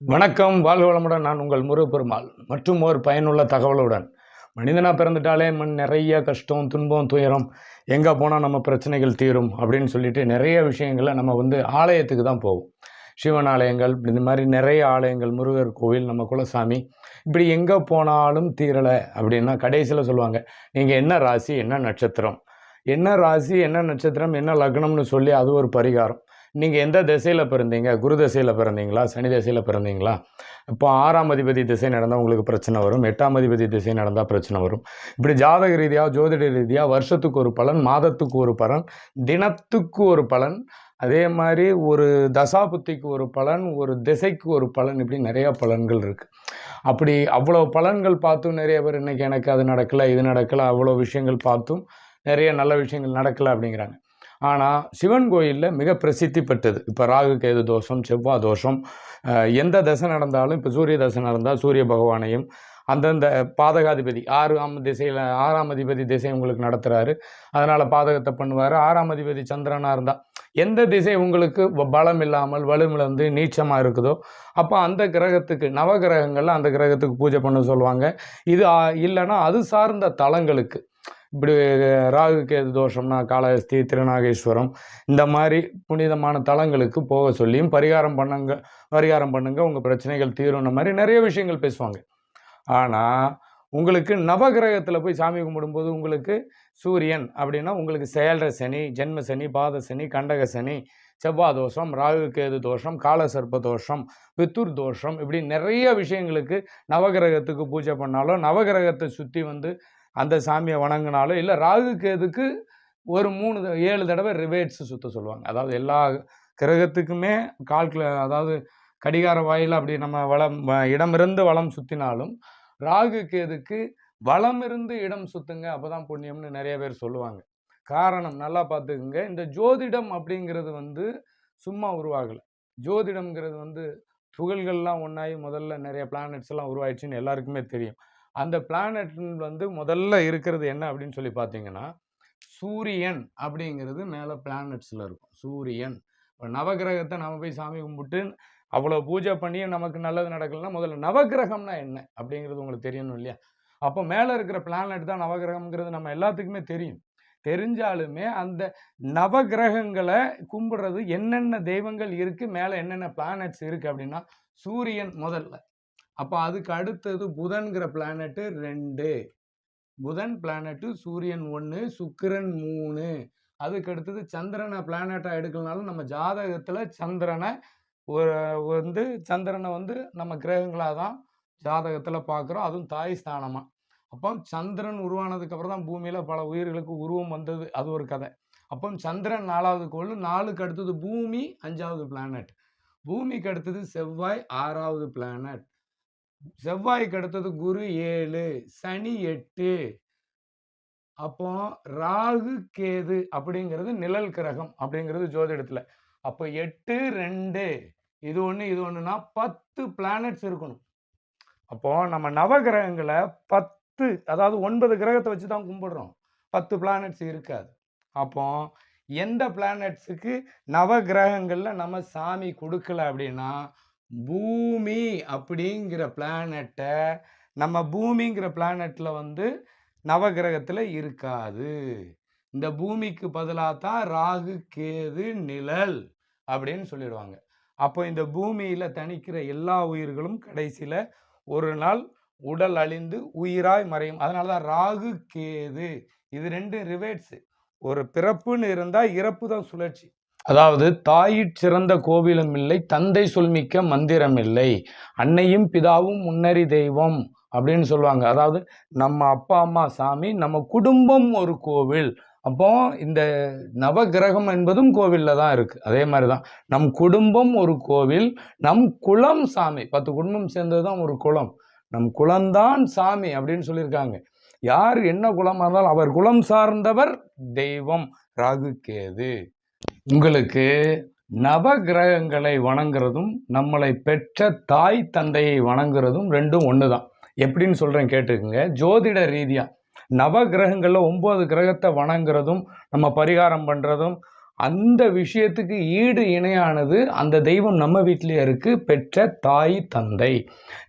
வணக்கம். வாழ்க வளமுடன். நான் உங்கள் முருகப்பெருமாள். மற்றும் ஒரு பயனுள்ள தகவலுடன். மனிதனாக பிறந்துட்டாலே மண் நிறைய கஷ்டம் துன்பம் துயரம். எங்கே போனால் நம்ம பிரச்சனைகள் தீரும் அப்படின்னு சொல்லிட்டு நிறைய விஷயங்களை நம்ம வந்து ஆலயத்துக்கு தான் போவோம். சிவன் ஆலயங்கள் இந்த மாதிரி நிறைய ஆலயங்கள் முருகர் கோவில் நம்ம குலசாமி. இப்படி எங்கே போனாலும் தீரலை அப்படின்னா கடைசியில் சொல்லுவாங்க நீங்கள் என்ன ராசி என்ன நட்சத்திரம்? என்ன ராசி என்ன நட்சத்திரம் என்ன லக்னம்னு சொல்லி அது ஒரு பரிகாரம். நீங்கள் எந்த திசையில் பிறந்தீங்க? குரு திசையில் பிறந்தீங்களா? சனி திசையில் பிறந்தீங்களா? இப்போ ஆறாம் அதிபதி திசை நடந்தால் உங்களுக்கு பிரச்சனை வரும். எட்டாம் அதிபதி திசை நடந்தால் பிரச்சனை வரும். இப்படி ஜாதக ரீதியாக ஜோதிட ரீதியாக வருஷத்துக்கு ஒரு பலன் மாதத்துக்கு ஒரு பலன் தினத்துக்கு ஒரு பலன் அதே மாதிரி ஒரு தசாபுத்திக்கு ஒரு பலன் ஒரு திசைக்கு ஒரு பலன் இப்படி நிறையா பலன்கள் இருக்குது அப்படி அவ்வளோ பலன்கள் பார்த்தும் நிறைய பேர் இன்றைக்கி எனக்கு அது நடக்கலை இது நடக்கலை அவ்வளோ விஷயங்கள் பார்த்தும் நிறைய நல்ல விஷயங்கள் நடக்கலை அப்படிங்கிறாங்க. ஆனால் சிவன் கோயிலில் மிக பிரசித்தி பெற்றது. இப்போ ராகு கேது தோஷம் செவ்வாய் தோஷம் எந்த தசை நடந்தாலும் இப்போ சூரிய தசை நடந்தால் சூரிய பகவானையும் அந்தந்த பாதகாதிபதி ஆறாம் திசையில் ஆறாம் அதிபதி திசை உங்களுக்கு நடத்துகிறாரு அதனால் பாதகத்தை பண்ணுவார். ஆறாம் அதிபதி சந்திரனாக இருந்தால் எந்த திசை உங்களுக்கு வ- பலம் இல்லாமல் வலுமிழந்து நீச்சமாக இருக்குதோ அப்போ அந்த கிரகத்துக்கு நவகிரகங்களில் அந்த கிரகத்துக்கு பூஜை பண்ண சொல்லுவாங்க. இது இல்லைன்னா அது சார்ந்த தலங்களுக்கு இப்படி ராகு கேது தோஷம்னா காளஹஸ்தி திருநாகேஸ்வரம் இந்த மாதிரி புனிதமான தலங்களுக்கு போக சொல்லியும் பரிகாரம் பண்ணுங்க பரிகாரம் பண்ணுங்க உங்கள் பிரச்சனைகள் தீரும்ன மாதிரி நிறைய விஷயங்கள் பேசுவாங்க. ஆனால் உங்களுக்கு நவகிரகத்தில் போய் சாமி கும்பிடும்போது உங்களுக்கு சூரியன் அப்படின்னா உங்களுக்கு செயல்ற சனி ஜென்ம சனி பாத சனி கண்டக சனி செவ்வாய் தோஷம் ராகு கேது தோஷம் காலசர்ப்ப தோஷம் பித்துர் தோஷம் இப்படி நிறைய விஷயங்களுக்கு நவகிரகத்துக்கு பூஜை பண்ணாலும் நவகிரகத்தை சுற்றி வந்து அந்த சாமியை வணங்கினாலும் இல்லை ராகு கேதுக்கு ஒரு மூணு ஏழு தடவை ரிவேட்ஸ் சுற்ற சொல்லுவாங்க. அதாவது எல்லா கிரகத்துக்குமே கால்குல அதாவது கடிகார வாயில் அப்படி நம்ம வளம் இடமிருந்து வளம் சுற்றினாலும் ராகு கேதுக்கு வளம் இருந்து இடம் சுத்துங்க அப்பதான் புண்ணியம்னு நிறைய பேர் சொல்லுவாங்க. காரணம் நல்லா பார்த்துக்குங்க. இந்த ஜோதிடம் அப்படிங்கிறது வந்து சும்மா உருவாகலை. ஜோதிடம்ங்கிறது வந்து துகள்கள்லாம் ஒன்றாகி முதல்ல நிறைய பிளானட்ஸ் எல்லாம் உருவாயிடுச்சுன்னு எல்லாருக்குமே தெரியும். அந்த பிளானட் வந்து முதல்ல இருக்கிறது என்ன அப்படின்னு சொல்லி பார்த்தீங்கன்னா சூரியன் அப்படிங்கிறது மேலே பிளானட்ஸில் இருக்கும். சூரியன். இப்போ நவகிரகத்தை நம்ம போய் சாமி கும்பிட்டு அவ்வளோ பூஜை பண்ணியும் நமக்கு நல்லது நடக்கலைன்னா முதல்ல நவகிரகம்னா என்ன அப்படிங்கிறது உங்களுக்கு தெரியணும் இல்லையா? அப்போ மேலே இருக்கிற பிளானட் தான் நவகிரகம்ங்கிறது நம்ம எல்லாத்துக்குமே தெரியும். தெரிஞ்சாலுமே அந்த நவகிரகங்களை கும்பிடுறது என்னென்ன தெய்வங்கள் இருக்குது மேலே என்னென்ன பிளானட்ஸ் இருக்குது அப்படின்னா சூரியன் முதல்ல. அப்போ அதுக்கு அடுத்தது புதன்கிற பிளானட்டு ரெண்டு. புதன் பிளானட்டு சூரியன் ஒன்று சுக்கிரன் மூணு. அதுக்கு அடுத்தது சந்திரனை பிளானட்டாக எடுக்கலனாலும் நம்ம ஜாதகத்தில் சந்திரனை ஒரு வந்து சந்திரனை வந்து நம்ம கிரகங்களாக தான் ஜாதகத்தில் பார்க்குறோம். அதுவும் தாய் ஸ்தானமாக அப்போ சந்திரன் உருவானதுக்கப்புறம் தான் பூமியில் பல உயிர்களுக்கு உருவம் வந்தது. அது ஒரு கதை. அப்போ சந்திரன் நாலாவது கோள் நாலுக்கு அடுத்தது பூமி அஞ்சாவது பிளானட் பூமிக்கு அடுத்தது செவ்வாய் ஆறாவது பிளானட் செவ்வாய்க்கு அடுத்தது குரு ஏழு சனி எட்டு. அப்போ ராகு கேது அப்படிங்கிறது நிழல் கிரகம் அப்படிங்கிறது ஜோதிடத்தில். அப்போ எட்டு ரெண்டு இது ஒன்று இது ஒன்றுனா பத்து பிளானட்ஸ் இருக்கணும். அப்போ நம்ம நவகிரகங்களை பத்து அதாவது ஒன்பது கிரகத்தை வச்சு தான் கும்பிடுறோம். பத்து பிளானட்ஸ் இருக்காது. அப்போ எந்த பிளானட்ஸுக்கு நவகிரகங்களில் நம்ம சாமி கொடுக்கல அப்படின்னா பூமி அப்படிங்கிற பிளானட்டை நம்ம பூமிங்கிற பிளானட்டில் வந்து நவகிரகத்தில் இருக்காது. இந்த பூமிக்கு பதிலாக தான் ராகு கேது நிழல் அப்படின்னு சொல்லிடுவாங்க. அப்போ இந்த பூமியில் தணிக்கிற எல்லா உயிர்களும் கடைசியில் ஒரு நாள் உடல் அழிந்து உயிராய் மறையும். அதனால தான் ராகு கேது இது ரெண்டு ரிவேட்ஸு ஒரு பிறப்புன்னு இருந்தால் இறப்பு தான் சுழற்சி. அதாவது தாயிற் சிறந்த கோவிலும் இல்லை தந்தை சொல்மிக்க மந்திரம் இல்லை. அன்னையும் பிதாவும் முன்னறி தெய்வம் அப்படின்னு சொல்லுவாங்க. அதாவது நம்ம அப்பா அம்மா சாமி நம்ம குடும்பம் ஒரு கோவில். அப்போ இந்த நவகிரகம் என்பதும் கோவிலில் தான் இருக்குது அதே மாதிரி தான் நம் குடும்பம் ஒரு கோவில் நம் குலம் சாமி. பத்து குடும்பம் சேர்ந்தது தான் ஒரு குலம். நம் குலந்தான் சாமி அப்படின்னு சொல்லியிருக்காங்க. யார் என்ன குலமாக இருந்தாலும் அவர் குலம் சார்ந்தவர் தெய்வம் ராகு கேது உங்களுக்கு நவகிரகங்களை வணங்குறதும் நம்மளை பெற்ற தாய் தந்தையை வணங்குறதும் ரெண்டும் ஒன்று தான் எப்படின்னு சொல்கிறேன் கேட்டுக்குங்க. ஜோதிட ரீதியாக நவகிரகங்களில் ஒம்பது கிரகத்தை வணங்குறதும் நம்ம பரிகாரம் பண்ணுறதும் அந்த விஷயத்துக்கு ஈடு இணையானது அந்த தெய்வம் நம்ம வீட்டிலேயே இருக்குது பெற்ற தாய் தந்தை.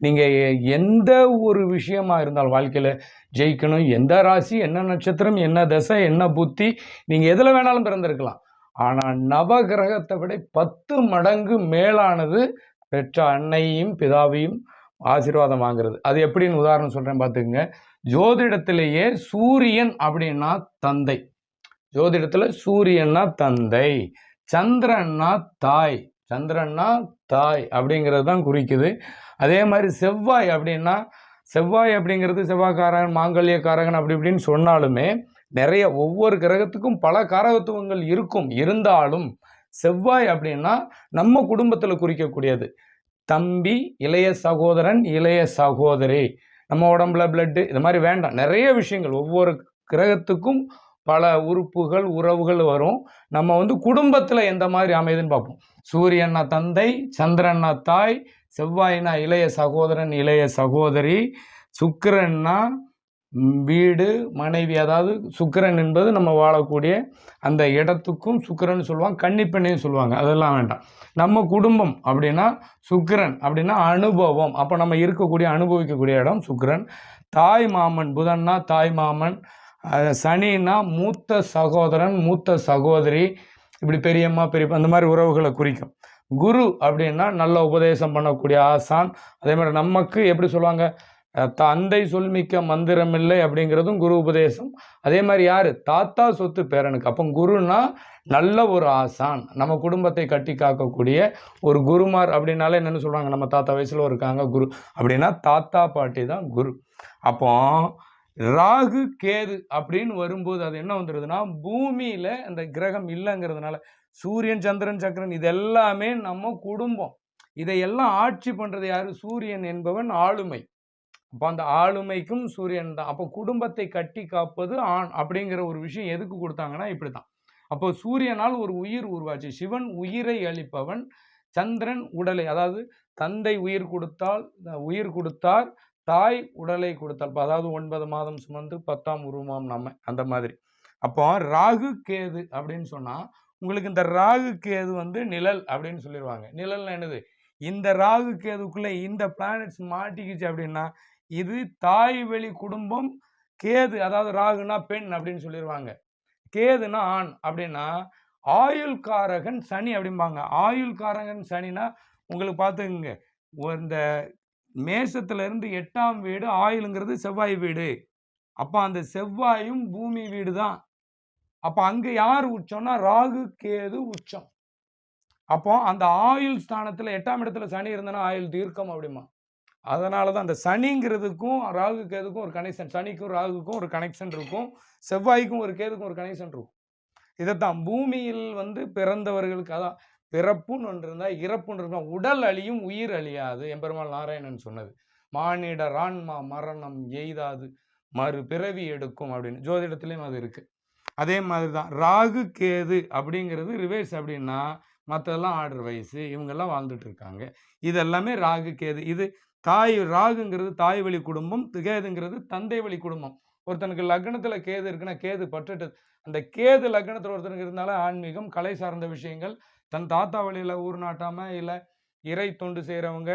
நீங்கள் எந்த ஒரு விஷயமா இருந்தாலும் வாழ்க்கையில் ஜெயிக்கணும். எந்த ராசி என்ன நட்சத்திரம் என்ன தசை என்ன புத்தி நீங்கள் எதில் வேணாலும் பிறந்திருக்கலாம். ஆனால் நவகிரகத்தை விட பத்து மடங்கு மேலானது பெற்ற அன்னையும் பிதாவையும் ஆசீர்வாதம் வாங்குறது. அது எப்படின்னு உதாரணம் சொல்கிறேன் பார்த்துக்குங்க. ஜோதிடத்திலேயே சூரியன் அப்படின்னா தந்தை. ஜோதிடத்தில் சூரியன்னா தந்தை. சந்திரன்னா தாய். சந்திரன்னா தாய் அப்படிங்கிறது தான் குறிக்குது. அதே மாதிரி செவ்வாய் அப்படின்னா செவ்வாய் அப்படிங்கிறது செவ்வாய்க்காரகன் மாங்கல்யக்காரகன் அப்படி இப்படின்னு சொன்னாலுமே நிறைய ஒவ்வொரு கிரகத்துக்கும் பல காரகத்துவங்கள் இருக்கும். இருந்தாலும் செவ்வாய் அப்படின்னா நம்ம குடும்பத்தில் குறிக்கக்கூடியது. தம்பி இளைய சகோதரன் இளைய சகோதரி. நம்ம உடம்புல பிளட்டு இது மாதிரி வேண்டாம். நிறைய விஷயங்கள் ஒவ்வொரு கிரகத்துக்கும் பல உறுப்புகள் உறவுகள் வரும். நம்ம வந்து குடும்பத்தில் எந்த மாதிரி அமையுதுன்னு பார்ப்போம். சூரியன்னா தந்தை சந்திரன்னா தாய் செவ்வாய்னா இளைய சகோதரன் இளைய சகோதரி சுக்கரன்னா வீடு மனைவி அதாவது சுக்கிரன் என்பது நம்ம வாழக்கூடிய அந்த இடத்துக்கும் சுக்கரன் சொல்லுவாங்க கன்னிப்பெண்ணையும் சொல்லுவாங்க. அதெல்லாம் வேண்டாம். நம்ம குடும்பம் அப்படின்னா சுக்கிரன் அப்படின்னா அனுபவம். அப்போ நம்ம இருக்கக்கூடிய அனுபவிக்கக்கூடிய இடம் சுக்கிரன். தாய் மாமன் புதன்னா தாய் மாமன். சனின்னா மூத்த சகோதரன் மூத்த சகோதரி. இப்படி பெரியம்மா பெரியப்பா அந்த மாதிரி உறவுகளை குறிக்கும். குரு அப்படின்னா நல்ல உபதேசம் பண்ணக்கூடிய ஆசான். அதே மாதிரி நமக்கு எப்படி சொல்லுவாங்க? தந்தை சொல்மிக்க மந்திரம் இல்லை அப்படிங்கிறதும் குரு உபதேசம். அதே மாதிரி யார்? தாத்தா சொத்து பேரனுக்கு. அப்போ குருனா நல்ல ஒரு ஆசான். நம்ம குடும்பத்தை கட்டி காக்கக்கூடிய ஒரு குருமார் அப்படின்னாலே என்னென்னு சொல்கிறாங்க நம்ம தாத்தா வயசில் இருக்காங்க குரு. அப்படின்னா தாத்தா பாட்டி தான் குரு. அப்போ ராகு கேது அப்படின்னு வரும்போது அது என்ன வந்துடுதுன்னா பூமியில் அந்த கிரகம் இல்லைங்கிறதுனால சூரியன் சந்திரன் சக்கரன் இது எல்லாமே நம்ம குடும்பம். இதையெல்லாம் ஆட்சி பண்ணுறது யார்? சூரியன் என்பவன் ஆளுமை. அப்போ அந்த ஆளுமைக்கும் சூரியன் தான். அப்போ குடும்பத்தை கட்டி காப்பது ஆண் அப்படிங்கிற ஒரு விஷயம் எதுக்கு கொடுத்தாங்கன்னா இப்படி தான் அப்போ சூரியனால் ஒரு உயிர் உருவாச்சு. சிவன் உயிரை அளிப்பவன் சந்திரன் உடலை அதாவது தந்தை உயிர் கொடுத்தால் உயிர் கொடுத்தார் தாய் உடலை கொடுத்தால். இப்போ அதாவது ஒன்பது மாதம் சுமந்து பத்தாம் உருவமாம் நம்ம அந்த மாதிரி. அப்போ ராகு கேது அப்படின்னு சொன்னால் உங்களுக்கு இந்த ராகு கேது வந்து நிழல் அப்படின்னு சொல்லிடுவாங்க நிழல்னா என்னது? இந்த ராகு கேதுக்குள்ளே இந்த பிளானட்ஸ் மாட்டிக்கிச்சு அப்படின்னா இது தாய் வெளி குடும்பம் கேது அதாவது ராகுனா பெண் அப்படின்னு சொல்லிடுவாங்க கேதுனா ஆண். அப்படின்னா ஆயுள்காரகன் சனி அப்படிம்பாங்க. ஆயுள்காரகன் சனினா உங்களுக்கு பார்த்துக்குங்க. இந்த மேஷத்துல இருந்து எட்டாம் வீடு ஆயுளுங்கிறது செவ்வாய் வீடு. அப்போ அந்த செவ்வாயும் பூமி வீடு தான் அப்போ அங்கே யார் உச்சம்னா ராகு கேது உச்சம். அப்போ அந்த ஆயுள் ஸ்தானத்தில் எட்டாம் இடத்துல சனி இருந்தனா ஆயுள் தீர்க்கம் அப்படிமா அதனால தான் அந்த சனிங்கிறதுக்கும் ராகு கேதுக்கும் ஒரு கனெக்ஷன் சனிக்கும் ராகுக்கும் ஒரு கனெக்ஷன் இருக்கும் செவ்வாய்க்கும் ஒரு கேதுக்கும் ஒரு கனெக்ஷன் இருக்கும். இதைத்தான் பூமியில் வந்து பிறந்தவர்களுக்கு அதான் பிறப்புன்னு ஒன்று இருந்தால் இறப்புன்னு இருந்தால் உடல் அழியும் உயிர் அழியாது. எம்பெருமாள் நாராயணன் சொன்னது மானிடர் ஆன்மா மரணம் எய்தாது மறு பிறவி எடுக்கும் அப்படின்னு. ஜோதிடத்துலேயும் அது இருக்குது அதே மாதிரி தான் ராகு கேது அப்படிங்கிறது ரிவேர்ஸ் அப்படின்னா மற்றதெல்லாம் ஆர்டர் வயசு இவங்கெல்லாம் வாழ்ந்துட்டு இருக்காங்க. இதெல்லாமே ராகு கேது. இது தாய் ராகுங்கிறது தாய் வழி குடும்பம் கேதுங்கிறது தந்தை வழி குடும்பம். ஒருத்தனுக்கு லக்னத்தில் கேது இருக்குன்னா கேது பட்டுட்டு அந்த கேது லக்னத்தில் ஒருத்தனுக்கு இருந்தாலே ஆன்மீகம் கலை சார்ந்த விஷயங்கள் தன் தாத்தா வழியில் ஊர் நாட்டாம இல்லை இறை தொண்டு செய்கிறவங்க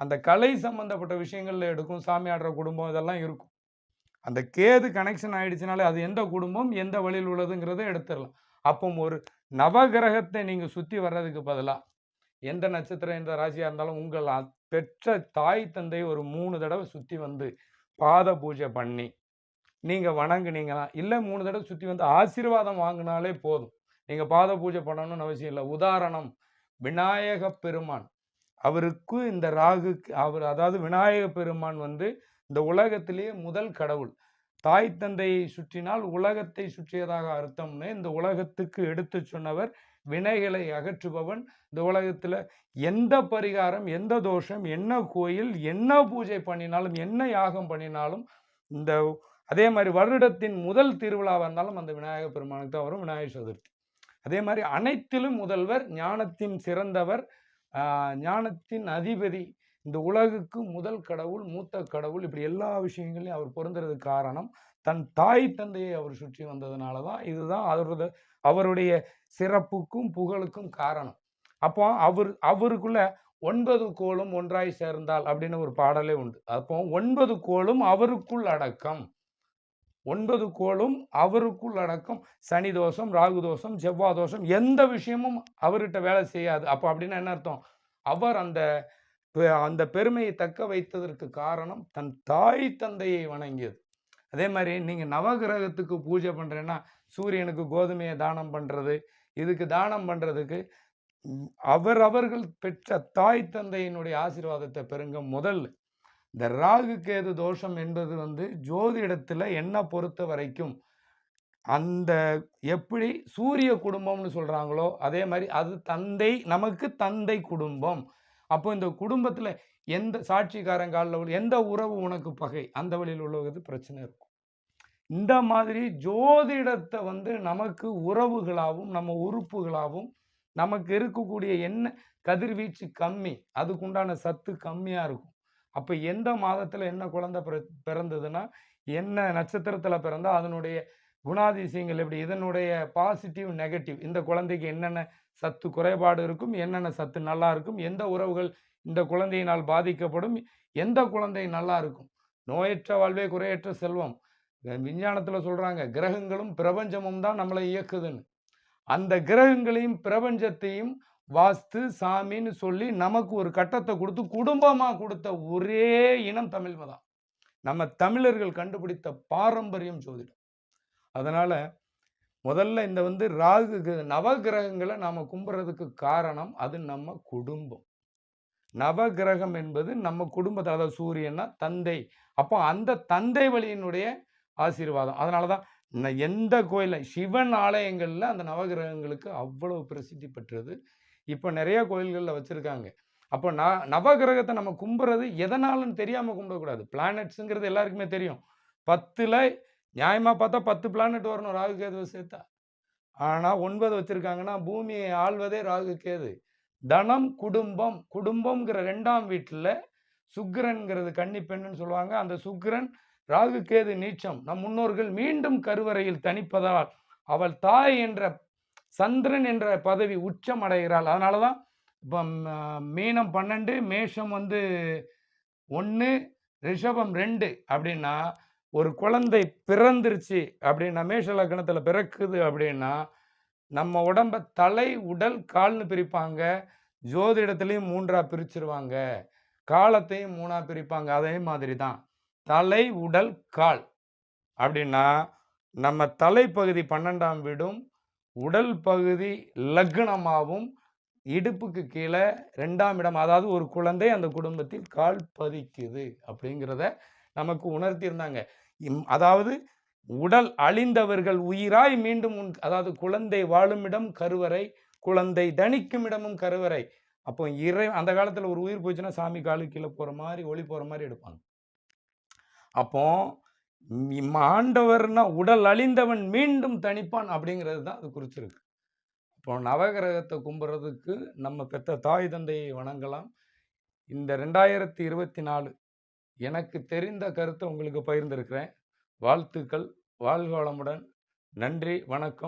அந்த கலை சம்பந்தப்பட்ட விஷயங்கள்ல எடுக்கும் சாமி ஆடுற குடும்பம் இதெல்லாம் இருக்கும். அந்த கேது கனெக்ஷன் ஆயிடுச்சுனாலே அது எந்த குடும்பம் எந்த வழியில் உள்ளதுங்கிறத எடுத்துடலாம். அப்போ ஒரு நவகிரகத்தை நீங்கள் சுற்றி வர்றதுக்கு பதிலாக எந்த நட்சத்திரம் எந்த ராசியாக இருந்தாலும் உங்கள் பெற்ற தாய் தந்தை ஒரு மூணு தடவை சுற்றி வந்து பாத பூஜை பண்ணி நீங்கள் வணங்குனீங்கன்னா இல்லை மூணு தடவை சுற்றி வந்து ஆசீர்வாதம் வாங்கினாலே போதும். நீங்கள் பாத பூஜை பண்ணணும்னு அவசியம் இல்லை. உதாரணம் விநாயக பெருமான். அவருக்கு இந்த ராகுக்கு அவர் அதாவது விநாயக பெருமான் வந்து இந்த உலகத்திலேயே முதல் கடவுள். தாய் தந்தையை சுற்றினால் உலகத்தை சுற்றியதாக அர்த்தம்னு இந்த உலகத்துக்கு எடுத்து சொன்னவர் வினைகளை அகற்றுபவன். இந்த உலகத்தில் எந்த பரிகாரம் எந்த தோஷம் என்ன கோயில் என்ன பூஜை பண்ணினாலும் என்ன யாகம் பண்ணினாலும் இந்த அதே மாதிரி வருடத்தின் முதல் திருவிழாவாக இருந்தாலும் அந்த விநாயகர் பெருமானுக்கு தான் வரும் விநாயகர் சதுர்த்தி. அதே மாதிரி அனைத்திலும் முதல்வர் ஞானத்தின் சிறந்தவர் ஞானத்தின் அதிபதி இந்த உலகுக்கு முதல் கடவுள் மூத்த கடவுள் இப்படி எல்லா விஷயங்களையும் அவர் பொருந்துறதுக்கு காரணம் தன் தாய் தந்தையை அவர் சுற்றி வந்ததுனால தான் இதுதான் அவரது அவருடைய சிறப்புக்கும் புகழுக்கும் காரணம். அப்போ அவர் அவருக்குள்ள ஒன்பது கோளும் ஒன்றாய் சேர்ந்தால் அப்படின்னு ஒரு பாடலே உண்டு. அப்போ ஒன்பது கோளும் அவருக்குள் அடக்கம். ஒன்பது கோளும் அவருக்குள் அடக்கம். சனி தோஷம் ராகு தோஷம் செவ்வாய் தோஷம் எந்த விஷயமும் அவர்கிட்ட வேலை செய்யாது. அப்போ அப்படின்னா என்ன அர்த்தம்? அவர் அந்த அந்த பெருமையை தக்க வைத்ததற்கு காரணம் தன் தாய் தந்தையை வணங்கியது. அதே மாதிரி நீங்கள் நவகிரகத்துக்கு பூஜை பண்ணுறேன்னா சூரியனுக்கு கோதுமையை தானம் பண்ணுறது இதுக்கு தானம் பண்ணுறதுக்கு அவர் அவர்கள் பெற்ற தாய் தந்தையினுடைய ஆசீர்வாதத்தை பெறுங்க முதல்ல இந்த ராகு கேது தோஷம் என்பது வந்து ஜோதிடத்தில் என்ன பொறுத்த வரைக்கும் அந்த எப்படி சூரிய குடும்பம்னு சொல்கிறாங்களோ அதே மாதிரி அது தந்தை நமக்கு தந்தை குடும்பம். அப்போ இந்த குடும்பத்தில் எந்த சாட்சிக்காரங்காலில் உள்ள எந்த உறவு உனக்கு பகை? அந்த வழியில் உள்ளது பிரச்சனை இருக்கும். இந்த மாதிரி ஜோதிடத்தை வந்து நமக்கு உறவுகளாகவும் நம்ம உறுப்புகளாகவும் நமக்கு இருக்கக்கூடிய என்ன கதிர்வீச்சு கம்மி. அதுக்குண்டான சத்து கம்மியாக இருக்கும். அப்போ எந்த மாதத்தில் என்ன குழந்தை பிற- பிறந்ததுன்னா என்ன நட்சத்திரத்தில் பிறந்தால் அதனுடைய குணாதிசயங்கள் எப்படி? இதனுடைய பாசிட்டிவ் நெகட்டிவ் இந்த குழந்தைக்கு என்னென்ன சத்து குறைபாடு இருக்கும்? என்னென்ன சத்து நல்லா இருக்கும்? எந்த உறவுகள் இந்த குழந்தையினால் பாதிக்கப்படும்? எந்த குழந்தை நல்லா இருக்கும்? நோயற்ற வாழ்வே குறையற்ற செல்வம். விஞ்ஞானத்தில் சொல்கிறாங்க கிரகங்களும் பிரபஞ்சமும் தான் நம்மளை இயக்குதுன்னு. அந்த கிரகங்களையும் பிரபஞ்சத்தையும் வாஸ்து சாமின்னு சொல்லி நமக்கு ஒரு கட்டத்தை கொடுத்து குடும்பமாக கொடுத்த ஒரே இனம் தமிழ் தான் நம்ம தமிழர்கள் கண்டுபிடித்த பாரம்பரியம் ஜோதிடம். அதனால் முதல்ல இந்த வந்து ராகு நவகிரகங்களை நாம் கும்பிட்றதுக்கு காரணம் அது நம்ம குடும்பம். நவகிரகம் என்பது நம்ம குடும்பத்தை அதாவது சூரியன்னா தந்தை. அப்போ அந்த தந்தை வழியினுடைய ஆசீர்வாதம். அதனால தான் எந்த கோயிலில் சிவன் ஆலயங்களில் அந்த நவகிரகங்களுக்கு அவ்வளவு பிரசித்தி பெற்றது. இப்போ நிறைய கோயில்களில் வச்சுருக்காங்க. அப்போ ந நவகிரகத்தை நம்ம கும்புறது எதனாலன்னு தெரியாமல் கும்பிடக்கூடாது. பிளானட்ஸுங்கிறது எல்லாருக்குமே தெரியும். பத்தில் நியாயமாக பார்த்தா பத்து பிளானட் வரணும் ராகு கேதுவை சேர்த்தா. ஆனால் ஒன்பது வச்சுருக்காங்கன்னா பூமியை ஆள்வதே ராகு கேது. தனம் குடும்பம். குடும்பம்ங்கிற ரெண்டாம் வீட்டில் சுக்கிரன்கிறது கன்னி பெண்ணுன்னு சொல்லுவாங்க. அந்த சுக்கிரன் ராகு கேது நீச்சம். நம் முன்னோர்கள் மீண்டும் கருவறையில் தணிப்பதால் அவள் தாய் என்ற சந்திரன் என்ற பதவி உச்சம் அடைகிறாள். அதனால தான் இப்போ மீனம் பன்னெண்டு மேஷம் வந்து ஒன்று ரிஷபம் ரெண்டு அப்படின்னா ஒரு குழந்தை பிறந்துருச்சு அப்படின்னா மேஷ லக்னத்தில் பிறக்குது அப்படின்னா நம்ம உடம்ப தலை உடல் கால்னு பிரிப்பாங்க. ஜோதிடத்துலேயும் மூன்றாக பிரிச்சிருவாங்க. காலத்தையும் மூணாக பிரிப்பாங்க. அதே மாதிரி தான் தலை உடல் கால். அப்படின்னா நம்ம தலைப்பகுதி பன்னெண்டாம் வீடும் உடல் பகுதி லக்னமாகவும் இடுப்புக்கு கீழே ரெண்டாம் இடம். அதாவது ஒரு குழந்தை அந்த குடும்பத்தில் கால் பதிக்குது அப்படிங்கிறத நமக்கு உணர்த்தியிருந்தாங்க. அதாவது உடல் அழிந்தவர்கள் உயிராய் மீண்டும் உன் அதாவது குழந்தை வாழுமிடம் கருவறை குழந்தை தணிக்கும் இடமும் கருவறை. அப்போ இறை அந்த காலத்தில் ஒரு உயிர் போச்சுன்னா சாமி காலு கீழே போகிற மாதிரி ஒளி போகிற மாதிரி எடுப்பாங்க. அப்போ ஆண்டவர்னா உடல் அழிந்தவன் மீண்டும் தணிப்பான் அப்படிங்கிறது தான் அது குறிச்சிருக்கு. இப்போ நவகிரகத்தை கும்புறதுக்கு நம்ம பெற்ற தாய் தந்தையை வணங்கலாம். இந்த ரெண்டாயிரத்தி இருபத்தி நாலு எனக்கு தெரிந்த கருத்தை உங்களுக்கு பகிர்ந்திருக்கிறேன். வாழ்த்துக்கள். வாழ்க வளமுடன் நன்றி. வணக்கம்.